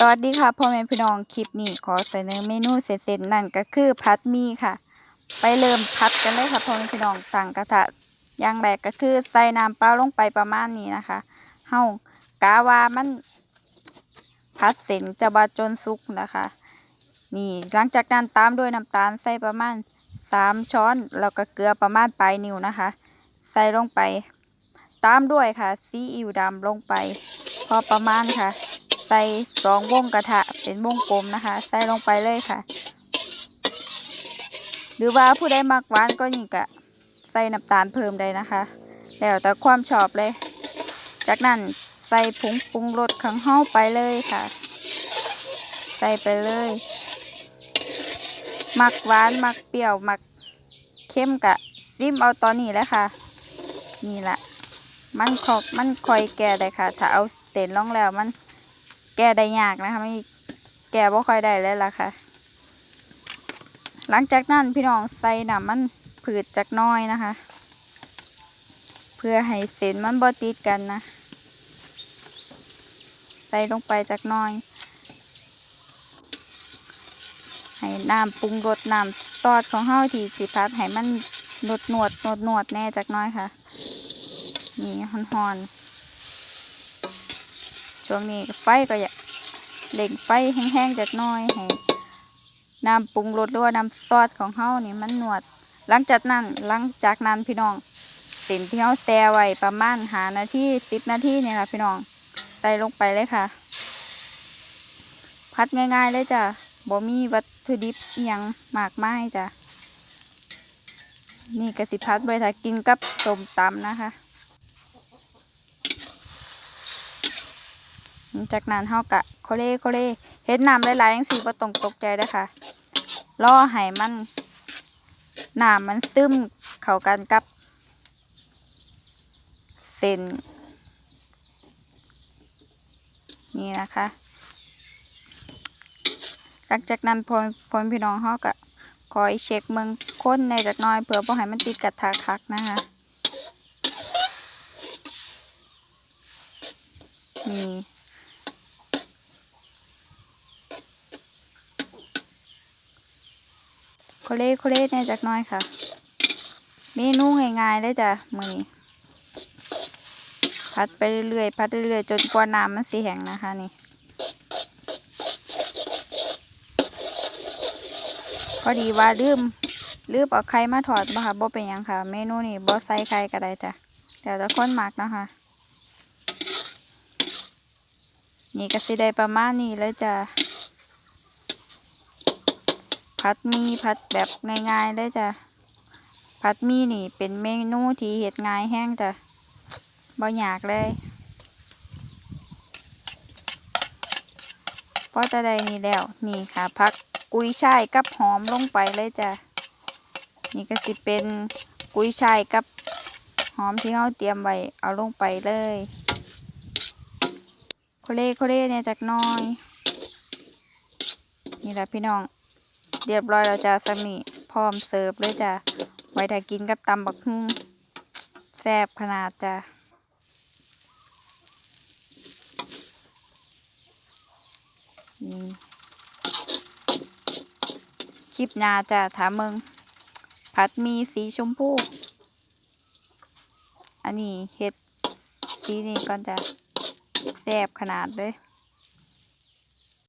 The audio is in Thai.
สวัสดีค่ะพ่อแม่พี่น้องคลิปนี้ขอเสนอเมนูเสร็จๆนั่นก็คือผัดมี่ค่ะ ไปเริ่มผัดกันเลยค่ะพ่อแม่พี่น้องตั้งกระทะอย่างแรกก็คือใส่น้ำเปล่าลงไปประมาณนี้นะคะเฮากาว่ามันผัดเสร็จจะบาจนสุกนะคะ นี่หลังจากนั้นตามด้วยน้ำตาลใส่ประมาณสามช้อนแล้วก็เกลือประมาณปลายนิ้วนะคะ ใส่ลงไป ตามด้วยค่ะซีอิ๊วดำลงไป พอประมาณค่ะ ใส่สองวงกระทะเป็นวงกลมนะคะ ใส่ลงไปเลยค่ะ หรือว่าผู้ใดมักหวานก็นี่กะใส่น้ำตาลเพิ่มได้นะคะ แล้วแต่ความชอบเลย จากนั้นใส่ผงปรุงรสข้างเฮาไปเลยค่ะ ใส่ไปเลยมักหวานมักเปรี้ยวมักเข้มกะซิมเอาตอนนี้แล้วค่ะ นี่แหละมันคอกมันคอยแก่ได้ค่ะ ถ้าเอาเศษลงแล้วมัน แก่ได้ยากนะคะไม่แก่บ่ค่อยได้เลยล่ะค่ะ หลังจากนั้นพี่น้องใส่น้ำมันผืดจากน้อยนะคะ เพื่อให้เส้นมันบ่ติดกันนะ ใส่ลงไปจากน้อยให้น้ำปรุงรสน้ำซอสของเฮาที่สิพัดให้มันนวดนวดนวดนวดแน่จากน้อยค่ะ นี่ฮอนๆ ช่วงนี้ไฟก็อย่าเล่งไฟแห้งๆจากน้อยให้น้ำปรุงรสหรือว่าน้ำซอสของเฮานี่มันนวด หลังจากนั้นหลังจากนั้นพี่น้องเส้นที่เฮาแช่ไว้ประมาณหานาทีสิบนาทีเนี่ยค่ะพี่น้องใส่ลงไปเลยค่ะ พัดง่ายๆเลยจ้ะบ่มีวัตถุดิบอหยังมากมายจ้ะนี่กระสิพัดไว้ถ้ากินกับส้มตำนะคะ จากนั้นเฮากะโคเล่โคเล่เฮ็ดน้ำหลายๆจังซี่บ่ต้องตกใจเด้ค่ะรอให้มันน้ำมันซึมเข้ากันกับ เส้นนี่นะคะหลังจากนั้นพอพอพี่น้องเฮากะคอยเช็คเมืองค้นในจักน้อยเพื่อบ่ให้มันติดกระทะคักนะคะนี่ โคเล่โคเล่เนี่ยจักน้อยค่ะ เมนูง่ายๆเลยจ้ะมือนี้พัดไปเรื่อยๆพัดเรื่อยๆจนกว่าน้ำมันสีแห้งนะคะนี่พอดีว่าลืมลืมเอาไข่มาถอดบ่ค่ะบ่เป็นยังค่ะ เมนูนี้บ่ใส่ไข่ก็ได้จ้ะเดี๋ยวจะค้นหมักนะคะนี่ก็สิได้ประมาณนี้เลยจ้ะ ผัดมีผัดแบบง่ายๆเลยจ้ะผัดมีนี่เป็นเมนูที่เฮ็ดง่ายแห้งจ้ะบ่อยากเลยพอจะได้นี่แล้วนี่ค่ะผักกุยช่ายกับหอมลงไปเลยจ้ะนี่ก็สิเป็นกุยช่ายกับหอมที่เราเตรียมไว้เอาลงไปเลยโคเล่โคเล่เนี่ยจากน้อย นี่แหละพี่น้อง เรียบร้อยแล้วจ้าสามีพร้อมเสิร์ฟเลยจ้ะไว้ถ้ากินกับตำบักหุ่งแซ่บขนาดจ้ะนี่คลิปนาจ้ะถามมึง ผัดมีสีชมพู อันนี้เห็ดสีนี้ก่อนจ้ะแซ่บขนาดเลย